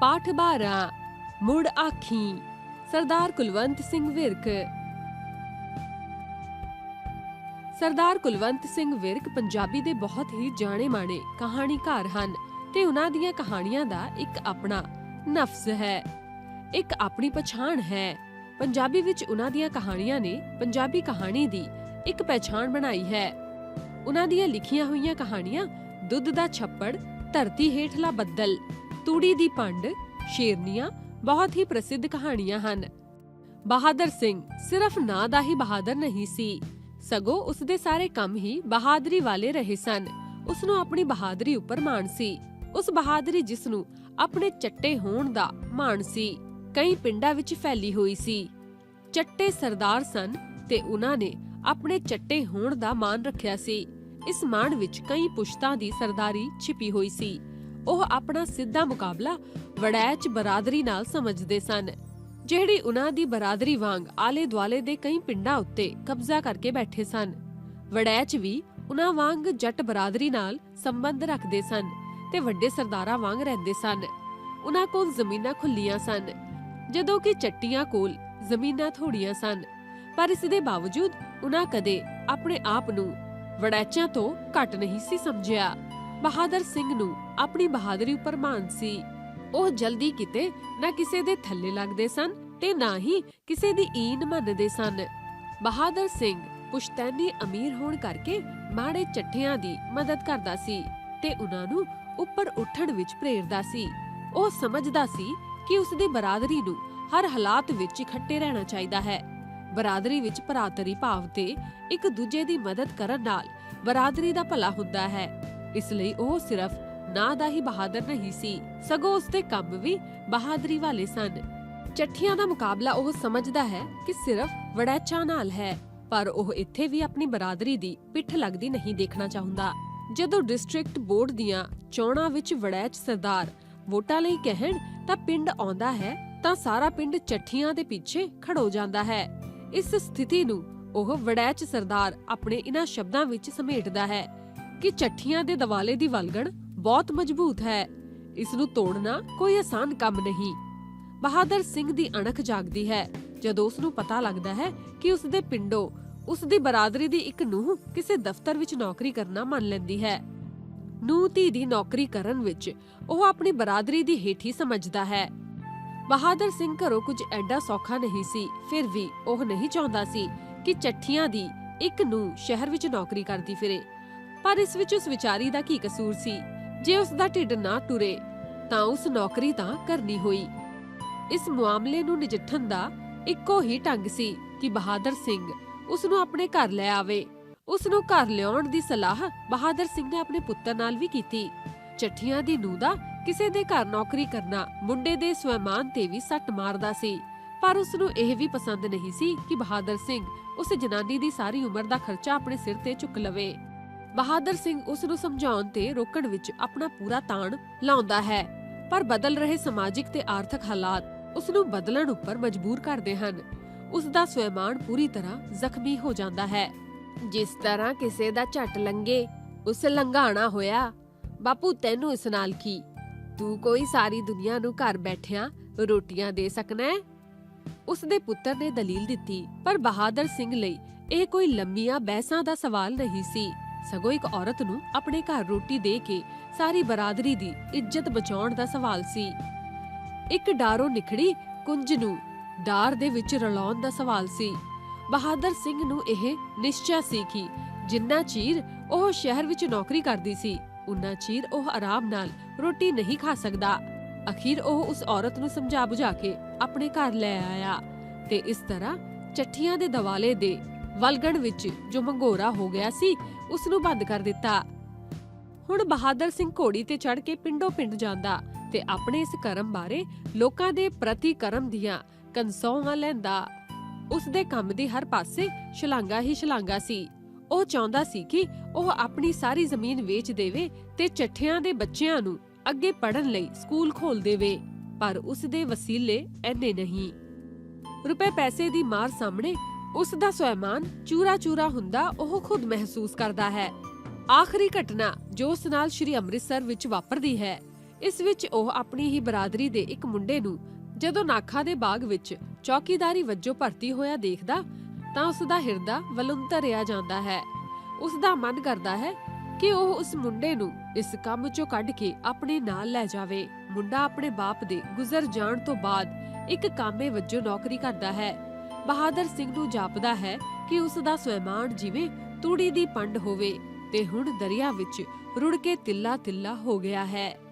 ਪਾਠ 12 ਮੁੜ ਆਖੀ, ਸਰਦਾਰ ਕੁਲਵੰਤ ਸਿੰਘ ਵਿਰਕ। ਸਰਦਾਰ ਕੁਲਵੰਤ ਸਿੰਘ ਵਿਰਕ ਪੰਜਾਬੀ ਦੇ ਬਹੁਤ ਹੀ ਜਾਣੇ-ਮਾਣੇ ਕਹਾਣੀਕਾਰ ਹਨ ਤੇ ਉਹਨਾਂ ਦੀਆਂ ਕਹਾਣੀਆਂ ਦਾ ਇੱਕ ਆਪਣਾ ਨਫਸ ਹੈ, ਇੱਕ ਆਪਣੀ ਪਛਾਣ ਹੈ। ਪੰਜਾਬੀ ਵਿੱਚ ਉਹਨਾਂ ਦੀਆਂ ਕਹਾਣੀਆਂ ਨੇ ਪੰਜਾਬੀ ਕਹਾਣੀ ਦੀ ਇੱਕ ਪਛਾਣ ਬਣਾਈ ਹੈ। ਉਹਨਾਂ ਦੀਆਂ ਲਿਖੀਆਂ ਹੋਈਆਂ ਕਹਾਣੀਆਂ ਦੁੱਧ ਦਾ ਛੱਪੜ, ਧਰਤੀ ਹੇਠਲਾ ਬੱਦਲ ਤੂੜੀ ਦੀ ਪੰਡ, ਸ਼ੇਰਨੀਆਂ ਬਹੁਤ ਹੀ ਪ੍ਰਸਿੱਧ ਕਹਾਣੀਆਂ ਹਨ। ਬਹਾਦਰ ਸਿੰਘ ਸਿਰਫ ਨਾਂ ਦਾ ਹੀ ਬਹਾਦਰ ਨਹੀਂ ਸੀ। ਸਗੋਂ ਉਸ ਦੇ ਸਾਰੇ ਕੰਮ ਹੀ ਬਹਾਦਰੀ ਵਾਲੇ ਰਹੇ ਸਨ। ਉਸ ਨੂੰ ਆਪਣੀ ਬਹਾਦਰੀ ਉੱਪਰ ਮਾਣ ਸੀ। ਉਸ ਬਹਾਦਰੀ ਜਿਸ ਨੂੰ ਆਪਣੇ ਚੱਟੇ ਹੋਣ ਦਾ ਮਾਣ ਸੀ, ਕਈ ਪਿੰਡਾਂ ਵਿੱਚ ਫੈਲੀ ਹੋਈ ਸੀ। ਚੱਟੇ ਸਰਦਾਰ ਸਨ ਤੇ ਉਹਨਾਂ ਨੇ ਆਪਣੇ ਚੱਟੇ ਹੋਣ ਦਾ ਮਾਣ ਰੱਖਿਆ ਸੀ। ਇਸ ਮਾਣ ਵਿੱਚ ਕਈ ਪੁਸ਼ਤਾਂ ਦੀ ਸਰਦਾਰੀ ਛਿਪੀ ਹੋਈ ਸੀ। ਉਹ ਆਪਣਾ ਸਿੱਧਾ ਮੁਕਾਬਲਾ ਵੜੈਚ ਬਰਾਦਰੀ ਨਾਲ ਸਮਝਦੇ ਸਨ, ਜਿਹੜੀ ਉਹਨਾਂ ਦੀ ਬਰਾਦਰੀ ਵਾਂਗ ਆਲੇ-ਦੁਆਲੇ ਦੇ ਕਈ ਪਿੰਡਾਂ ਉੱਤੇ ਕਬਜ਼ਾ ਕਰਕੇ ਬੈਠੇ ਸਨ। ਵੜੈਚ ਵੀ ਉਹਨਾਂ ਵਾਂਗ ਜੱਟ ਬਰਾਦਰੀ ਨਾਲ ਸੰਬੰਧ ਰੱਖਦੇ ਸਨ ਤੇ ਵੱਡੇ ਸਰਦਾਰਾਂ ਵਾਂਗ ਰਹਿੰਦੇ ਸਨ। ਉਹਨਾਂ ਕੋਲ ਜ਼ਮੀਨਾਂ ਖੁੱਲੀਆਂ ਸਨ, ਜਦੋਂ ਕਿ ਚੱਟੀਆਂ ਕੋਲ ਜ਼ਮੀਨਾਂ ਥੋੜੀਆਂ ਸਨ, ਪਰ ਇਸ ਦੇ ਬਾਵਜੂਦ ਉਹਨਾਂ ਕਦੇ ਆਪਣੇ ਆਪ ਨੂੰ ਵੜੈਚਿਆਂ ਤੋਂ ਘੱਟ ਨਹੀਂ ਸੀ ਸਮਝਿਆ। ਬਹਾਦਰ ਸਿੰਘ ਨੂੰ ਆਪਣੀ ਬਹਾਦਰੀ ਉੱਪਰ ਮਾਣ ਸੀ। ਉਹ ਜਲਦੀ ਕਿਤੇ ਨਾ ਕਿਸੇ ਦੇ ਥੱਲੇ ਲੱਗਦੇ ਸਨ ਤੇ ਨਾ ਹੀ ਕਿਸੇ ਦੀ ਈਨ ਮੰਨਦੇ ਸਨ। ਬਹਾਦਰ ਸਿੰਘ ਪੁਸ਼ਤੈਨੀ ਅਮੀਰ ਹੋਣ ਕਰਕੇ ਮਾੜੇ ਚੱਠਿਆਂ ਦੀ ਮਦਦ ਕਰਦਾ ਸੀ ਤੇ ਉਹਨਾਂ ਨੂੰ ਉੱਪਰ ਉੱਠਣ ਵਿੱਚ ਪ੍ਰੇਰਦਾ ਸੀ। ਉਹ ਸਮਝਦਾ ਸੀ ਕਿ ਉਸ ਦੀ ਬਰਾਦਰੀ ਨੂੰ ਹਰ ਹਾਲਾਤ ਵਿੱਚ ਇਕੱਠੇ ਰਹਿਣਾ ਚਾਹੀਦਾ ਹੈ। ਬਰਾਦਰੀ ਵਿੱਚ ਭਰਾਤਰੀ ਭਾਵ ਤੇ ਇੱਕ ਦੂਜੇ ਦੀ ਮਦਦ ਕਰਨ ਨਾਲ ਬਰਾਦਰੀ ਦਾ ਭਲਾ ਹੁੰਦਾ ਹੈ। ਇਸ ਲਈ ਉਹ ਸਿਰਫ ਨਾਂ ਦਾ ਹੀ ਬਹਾਦਰ ਨਹੀਂ ਸੀ, ਸਗੋਂ ਉਸ ਦੇ ਕੰਮ ਵੀ ਬਹਾਦਰੀ ਵਾਲੇ ਸਨ। ਚੱਠੀਆਂ ਦਾ ਮੁਕਾਬਲਾ ਉਹ ਸਮਝਦਾ ਹੈ ਕਿ ਸਿਰਫ ਵੜੈਚਾਂ ਨਾਲ ਹੈ, ਪਰ ਉਹ ਇੱਥੇ ਵੀ ਆਪਣੀ ਬਰਾਦਰੀ ਦੀ ਪਿੱਠ ਲੱਗਦੀ ਨਹੀਂ ਦੇਖਣਾ ਚਾਹੁੰਦਾ। ਜਦੋਂ ਡਿਸਟ੍ਰਿਕਟ ਬੋਰਡ ਦੀਆਂ ਚੋਣਾਂ ਵਿੱਚ ਵੜੈਚ ਸਰਦਾਰ ਵੋਟਾਂ ਲਈ ਕਹਿਣ ਤਾਂ ਪਿੰਡ ਆਉਂਦਾ ਹੈ, ਤਾਂ ਸਾਰਾ ਪਿੰਡ ਚੱਠੀਆਂ ਦੇ ਪਿੱਛੇ ਖੜੋ ਜਾਂਦਾ ਹੈ। ਇਸ ਸਥਿਤੀ ਨੂੰ ਉਹ ਵੜੈਚ ਸਰਦਾਰ ਆਪਣੇ ਇਹਨਾਂ ਸ਼ਬਦਾਂ ਵਿੱਚ ਸਮੇਟਦਾ ਹੈ। ਕਿ ਚੱਠੀਆਂ ਦੇ ਦਿਵਾਲੇ ਦੀ ਵਲਗਣ ਬਹੁਤ ਮਜ਼ਬੂਤ ਹੈ। ਇਸ ਨੂੰ ਤੋੜਨਾ ਕੋਈ ਆਸਾਨ ਕੰਮ ਨਹੀਂ। ਬਹਾਦਰ ਸਿੰਘ ਦੀ ਅਣਖ ਜਾਗਦੀ ਹੈ। ਜਦੋਂ ਉਸ ਨੂੰ ਪਤਾ ਲੱਗਦਾ ਹੈ ਕਿ ਉਸ ਦੇ ਪਿੰਡੋਂ ਉਸ ਦੀ ਬਰਾਦਰੀ ਦੀ ਇੱਕ ਨੂੰਹ ਕਿਸੇ ਦਫ਼ਤਰ ਵਿੱਚ ਨੌਕਰੀ ਕਰਨਾ ਮੰਨ ਲੈਂਦੀ ਹੈ। ਨੂੰਹ ਧੀ ਦੀ ਨੌਕਰੀ ਕਰਨ ਵਿੱਚ ਉਹ ਆਪਣੀ ਬਰਾਦਰੀ ਦੀ ਹੇਠੀ ਸਮਝਦਾ ਹੈ। ਬਹਾਦਰ ਸਿੰਘ ਘਰੋਂ ਕੁਝ ਐਡਾ ਸੌਖਾ ਨਹੀਂ ਸੀ। ਫਿਰ ਵੀ ਉਹ ਨਹੀਂ ਚਾਹੁੰਦਾ ਸੀ ਕਿ ਚੱਠੀਆਂ ਦੀ ਇੱਕ ਨੂੰ ਸ਼ਹਿਰ ਵਿੱਚ ਨੌਕਰੀ ਕਰਦੀ ਫਿਰੇ। ਪਰ ਇਸ ਵਿੱਚ ਉਸ ਵਿਚਾਰੀ ਦਾ ਕੀ ਕਸੂਰ ਸੀ? ਜੇ ਉਸ ਦਾ ਢਿੱਡ ਨਾ ਟੁਰੇ, ਤਾਂ ਉਸ ਨੌਕਰੀ ਤਾਂ ਕਰਨੀ ਹੋਈ। ਇਸ ਮਾਮਲੇ ਨੂੰ ਨਜਿੱਠਣ ਦਾ ਇੱਕੋ ਹੀ ਢੰਗ ਸੀ ਕਿ ਬਹਾਦਰ ਸਿੰਘ ਉਸ ਨੂੰ ਆਪਣੇ ਘਰ ਲੈ ਆਵੇ। ਉਸ ਨੂੰ ਘਰ ਲਿਆਉਣ ਦੀ ਸਲਾਹ ਬਹਾਦਰ ਸਿੰਘ ਨੇ ਆਪਣੇ ਪੁੱਤਰ ਨਾਲ ਵੀ ਕੀਤੀ। ਚੱਠੀਆਂ ਦੀ ਨੂੰਹ ਦਾ ਕਿਸੇ ਦੇ ਘਰ ਨੌਕਰੀ ਕਰਨਾ ਮੁੰਡੇ ਦੇ ਸਵੈਮਾਨ ਤੇ ਵੀ ਸੱਟ ਮਾਰਦਾ ਸੀ। ਪਰ ਉਸ ਨੂੰ ਇਹ ਵੀ ਪਸੰਦ ਨਹੀਂ ਸੀ ਕਿ ਬਹਾਦਰ ਸਿੰਘ ਉਸ ਜਨਾਨੀ ਦੀ ਸਾਰੀ ਉਮਰ ਦਾ ਖਰਚਾ ਆਪਣੇ ਸਿਰ ਤੇ ਚੁੱਕ ਲਵੇ। ਬਹਾਦਰ ਸਿੰਘ ਉਸ ਨੂੰ ਸਮਝਾਉਣ ਤੇ ਰੋਕਣ ਵਿੱਚ ਆਪਣਾ ਪੂਰਾ ਤਾਣ ਲਾਉਂਦਾ ਹੈ। ਪਰ ਬਦਲ ਰਹੇ ਸਮਾਜਿਕ ਤੇ ਆਰਥਿਕ ਹਾਲਾਤ ਉਸ ਨੂੰ ਬਦਲਣ ਉੱਪਰ ਮਜਬੂਰ ਕਰਦੇ ਹਨ। ਉਸ ਦਾ ਸਵੈਮਾਨ ਪੂਰੀ ਤਰ੍ਹਾਂ ਜ਼ਖਮੀ ਹੋ ਜਾਂਦਾ ਹੈ। ਜਿਸ ਤਰ੍ਹਾਂ ਕਿਸੇ ਦਾ ਝਟ ਲੰਗੇ ਉਸ ਲੰਘਾਣਾ ਹੋਇਆ, ਬਾਪੂ, ਤੈਨੂੰ ਇਸ ਨਾਲ ਕੀ? ਤੂੰ ਕੋਈ ਸਾਰੀ ਦੁਨੀਆ ਨੂੰ ਘਰ ਬੈਠਿਆਂ ਰੋਟੀਆਂ ਦੇ ਸਕਣਾ ਹੈ? ਉਸ ਦੇ ਪੁੱਤਰ ਨੇ ਦਲੀਲ ਦਿੱਤੀ, ਪਰ ਬਹਾਦਰ ਸਿੰਘ ਲਈ ਇਹ ਕੋਈ ਲੰਮੀਆਂ ਬਹਿਸਾਂ ਦਾ ਸਵਾਲ ਨਹੀਂ ਸੀ। ਸਗੋਂ ਇੱਕ ਔਰਤ ਨੂੰ ਆਪਣੇ ਘਰ ਰੋਟੀ ਦੇ ਕੇ ਸਾਰੀ ਬਰਾਦਰੀ ਦੀ ਇੱਜ਼ਤ ਬਚਾਉਣ ਦਾ ਸਵਾਲ ਸੀ। ਇੱਕ ਡਾਰੋ ਨਿਖੜੀ ਕੁੰਜ ਨੂੰ ਡਾਰ ਦੇ ਵਿੱਚ ਰਲਾਉਣ ਦਾ ਸਵਾਲ ਸੀ। ਬਹਾਦਰ ਸਿੰਘ ਨੂੰ ਇਹ ਨਿਸ਼ਚੈ ਸੀ ਕਿ ਜਿੰਨਾ ਚਿਰ ਉਹ ਸ਼ਹਿਰ ਵਿੱਚ ਨੌਕਰੀ ਕਰਦੀ ਸੀ, ਉਨਾ ਚੀਰ ਉਹ ਆਰਾਮ ਨਾਲ ਰੋਟੀ ਨਹੀਂ ਖਾ ਸਕਦਾ। ਅਖੀਰ ਉਹ ਉਸ ਔਰਤ ਨੂੰ ਸਮਝਾ ਬੁਝਾ ਕੇ ਆਪਣੇ ਘਰ ਲੈ ਆਇਆ ਤੇ ਇਸ ਤਰ੍ਹਾਂ ਚੱਠੀਆਂ ਦੇ ਦਿਵਾਲੇ ਦੇ ਵਲਗਣ ਵਿੱਚ ਜੋ ਮੰਗੋਰਾ ਹੋ ਗਿਆ ਸੀ ਉਸ ਨੂੰ ਬੰਦ ਕਰ ਦਿੱਤਾ। ਹੁਣ ਬਹਾਦਰ ਸਿੰਘ ਘੋੜੀ ਤੇ ਚੜ ਕੇ ਪਿੰਡੋਂ ਪਿੰਡ ਜਾਂਦਾ ਤੇ ਆਪਣੇ ਇਸ ਕਰਮ ਬਾਰੇ ਲੋਕਾਂ ਦੇ ਪ੍ਰਤੀ ਕਰਮ ਦੀਆਂ ਕਨਸੌਵਾਂ ਲੈਂਦਾ। ਉਸ ਦੇ ਕੰਮ ਦੀ ਹਰ ਪਾਸੇ ਸ਼ਲਾਘਾ ਹੀ ਸ਼ਲਾਘਾ ਸੀ। ਉਹ ਚਾਹੁੰਦਾ ਸੀ ਕਿ ਉਹ ਆਪਣੀ ਸਾਰੀ ਜ਼ਮੀਨ ਵੇਚ ਦੇਵੇ ਤੇ ਚੱਠਿਆਂ ਦੇ ਬੱਚਿਆਂ ਨੂੰ ਅੱਗੇ ਪੜਨ ਲਈ ਸਕੂਲ ਖੋਲ ਦੇਵੇ, ਪਰ ਉਸ ਦੇ ਵਸੀਲੇ ਐਨੇ ਨਹੀਂ। ਰੁਪਏ ਪੈਸੇ ਦੀ ਮਾਰ ਸਾਹਮਣੇ ਉਸ ਦਾ ਸਵੈਮਾਨ ਚੂਰਾ-ਚੂਰਾ ਹੁੰਦਾ ਉਹ ਖੁਦ ਮਹਿਸੂਸ ਕਰਦਾ ਹੈ। ਆਖਰੀ ਘਟਨਾ ਜੋ ਉਸ ਨਾਲ ਸ਼੍ਰੀ ਅੰਮ੍ਰਿਤਸਰ ਵਿੱਚ ਵਾਪਰਦੀ ਹੈ, ਇਸ ਵਿੱਚ ਉਹ ਆਪਣੀ ਹੀ ਬਰਾਦਰੀ ਦੇ ਇੱਕ ਮੁੰਡੇ ਨੂੰ ਜਦੋਂ ਨਾਖਾ ਦੇ ਬਾਗ ਵਿੱਚ ਚੌਕੀਦਾਰੀ ਵਜੋਂ ਭਰਤੀ ਹੋਇਆ ਦੇਖਦਾ, ਤਾਂ ਉਸ ਦਾ ਹਿਰਦਾ ਵਲੁੰਤਰਿਆ ਜਾਂਦਾ ਹੈ। ਉਸ ਦਾ ਮਨ ਕਰਦਾ ਹੈ ਕਿ ਉਹ ਉਸ ਮੁੰਡੇ ਨੂੰ ਇਸ ਕੰਮ 'ਚੋਂ ਕੱਢ ਕੇ ਆਪਣੇ ਨਾਲ ਲੈ ਜਾਵੇ। ਮੁੰਡਾ ਆਪਣੇ ਬਾਪ ਦੇ ਗੁਜ਼ਰ ਜਾਣ ਤੋਂ ਬਾਅਦ ਇੱਕ ਕਾਮੇ ਵਜੋਂ ਨੌਕਰੀ ਕਰਦਾ ਹੈ। ਬਹਾਦਰ ਸਿੰਘ ਨੂੰ ਜਾਪਦਾ ਹੈ ਕਿ ਉਸ ਦਾ ਸਵੈਮਾਨ ਜਿਵੇਂ ਤੂੜੀ ਦੀ ਪੰਡ ਹੋਵੇ ਤੇ ਹੁਣ ਦਰਿਆ ਵਿੱਚ ਰੁੜ ਕੇ ਤਿੱਲਾ ਤਿੱਲਾ ਹੋ ਗਿਆ ਹੈ।